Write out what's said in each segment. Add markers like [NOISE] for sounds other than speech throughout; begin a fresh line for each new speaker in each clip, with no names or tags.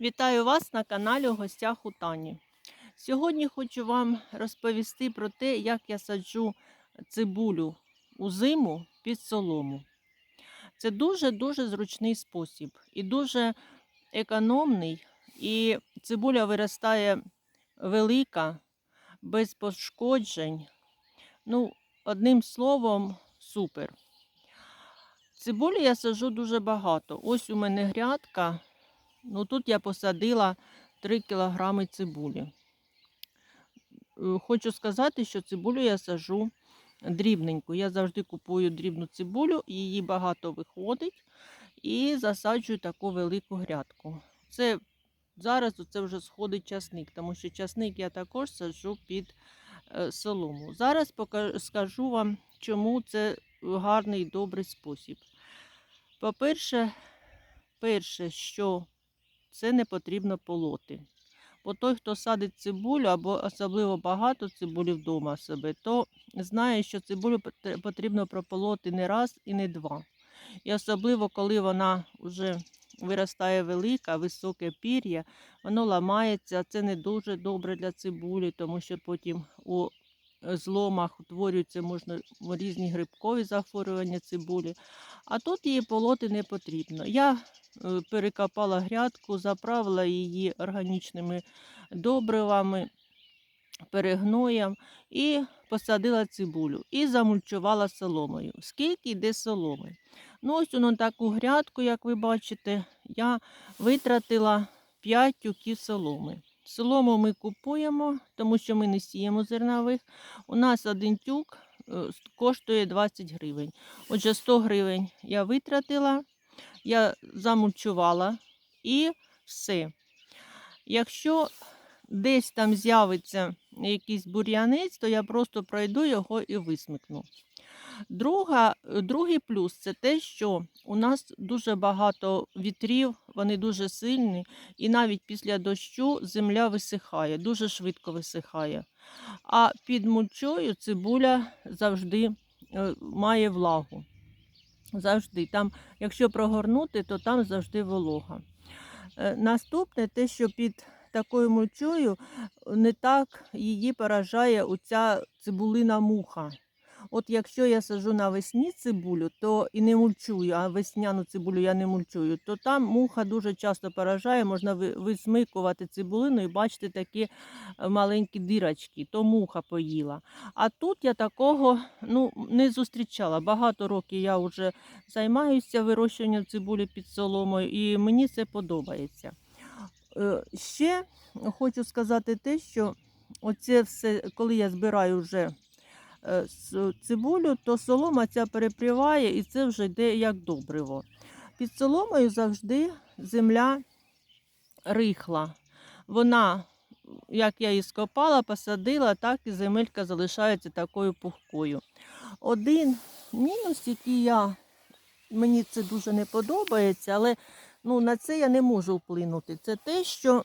Вітаю вас на каналі у гостях у Тані. Сьогодні хочу вам розповісти про те, як я саджу цибулю у зиму під солому. Це дуже-дуже зручний спосіб і дуже економний. І цибуля виростає велика, без пошкоджень. Ну, одним словом, супер. Цибулі я саджу дуже багато. Ось у мене грядка. Ну тут я посадила 3 кілограми цибулі. Е, Хочу сказати, що цибулю я сажу дрібненьку. Я завжди купую дрібну цибулю, її багато виходить і засаджую таку велику грядку. Це зараз це вже сходить часник, тому що часник я також саджу під е, солому. Зараз скажу вам, чому це гарний і добрий спосіб. По-перше, перше, що це не потрібно полоти. Бо той, хто садить цибулю або особливо багато цибулі вдома себе, то знає, що цибулю потрібно прополоти не раз і не два. І особливо, коли вона вже виростає велика, високе пір'я, воно ламається. Це не дуже добре для цибулі, тому що потім у е, зломах утворюються можна різні грибкові захворювання цибулі. А тут її полоти не потрібно. Я перекопала грядку, заправила її органічними добривами, перегноєм і посадила цибулю і замульчувала соломою. Скільки йде соломи? Ну, ось на таку грядку, як ви бачите, я витратила 5 тюків соломи. Солому ми купуємо, тому що ми не сіємо зернових. У нас один тюк е, коштує 20 гривень. Отже, 100 гривень я витратила, я замульчувала і все. Якщо десь там з'явиться якийсь бур'янець, то я просто пройду його і висмикну. Друга, другий плюс це те, що у нас дуже багато вітрів, вони дуже сильні, і навіть після дощу земля висихає, дуже швидко висихає. А під мульчою цибуля завжди е, має влагу. Завжди. Там, якщо прогорнути, то там завжди волога. Е, Наступне те, що під такою мульчою не так її поражає оця цибулина муха. От якщо я сажу навесні цибулю, то і не мульчую, а весняну цибулю я не мульчую, то там муха дуже часто поражає, можна висмикувати цибулину і бачити такі е, маленькі дирочки, то муха поїла. А тут я такого ну, не зустрічала. Багато років я вже займаюся вирощуванням цибулі під соломою, і мені це подобається. Е, Ще хочу сказати те, що оце все, коли я збираю вже цибулю, то солома ця перепріває і це вже йде як добриво. Під соломою завжди земля рихла. Вона, як я її скопала, посадила, так і земелька залишається такою пухкою. Один мінус, який я, мені це дуже не подобається, але ну, на це я не можу вплинути. Це те, що,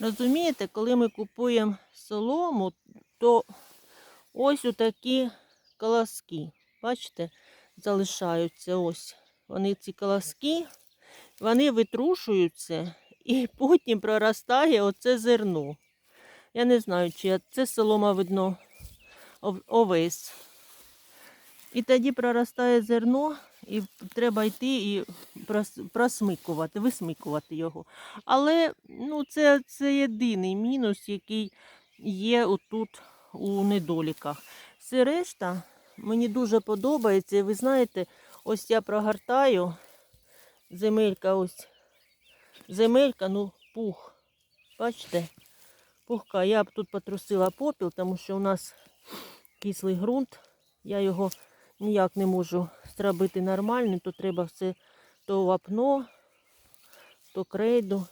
розумієте, коли ми купуємо солому, то ось отакі колоски. Бачите, залишаються ось. Вони ці колоски, вони витрушуються і [LAUGHS] потім проростає оце зерно. Я не знаю, чи це солома видно ов- овес. І тоді проростає зерно, і треба йти і просмикувати, висмикувати його. Але ну, це, це єдиний мінус, який є отут у недоліках. Все решта мені дуже подобається. Ви знаєте, ось я прогортаю земелька, ось земелька, ну, пух. Бачите? Пухка. Я б тут потрусила попіл, тому що у нас кислий ґрунт. Я його ніяк не можу зробити нормально, то треба все то вапно, то крейду.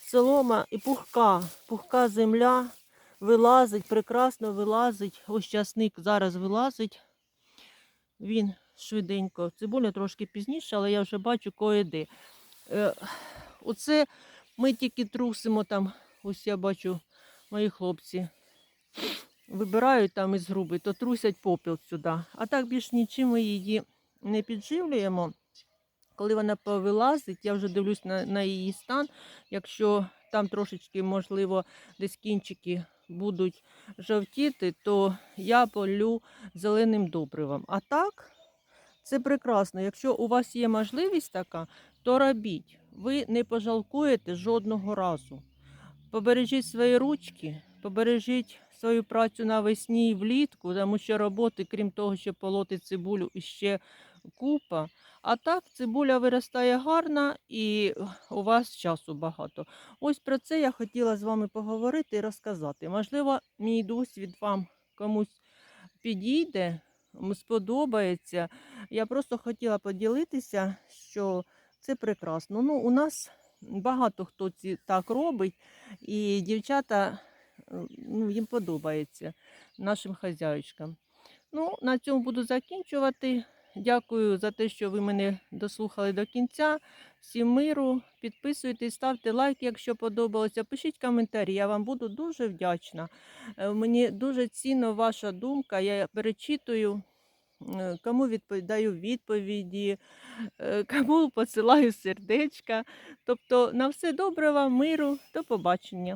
Солома і пухка, пухка земля вилазить, прекрасно вилазить. Ось часник зараз вилазить. Він швиденько. Цибуля трошки пізніше, але я вже бачу кое-де. Е, оце ми тільки трусимо там, ось я бачу, мої хлопці вибирають там із груби, то трусять попіл сюди. А так більш нічим ми її не підживлюємо. Коли вона повилазить, я вже дивлюсь на, на її стан. Якщо там трошечки, можливо, десь кінчики будуть жовтіти, то я полю зеленим добривом. А так, це прекрасно. Якщо у вас є можливість така, то робіть. Ви не пожалкуєте жодного разу. Побережіть свої ручки, побережіть свою працю навесні і влітку, тому що роботи, крім того, що полоти цибулю, іще купа. А так цибуля виростає гарна і у вас часу багато. Ось про це я хотіла з вами поговорити і розказати. Можливо, мій досвід вам комусь підійде, сподобається. Я просто хотіла поділитися, що це прекрасно. Ну, у нас багато хто ці так робить, і дівчата е, ну, їм подобається нашим хазяючкам. Ну, на цьому буду закінчувати. Дякую за те, що ви мене дослухали до кінця. Всім миру, підписуйтесь, ставте лайк, якщо подобалося. Пишіть коментарі, я вам буду дуже вдячна. Е, Мені дуже цінна ваша думка. Я перечитую, е, кому відповідаю відповіді, е, кому посилаю сердечка. Тобто на все добре вам, миру, до побачення.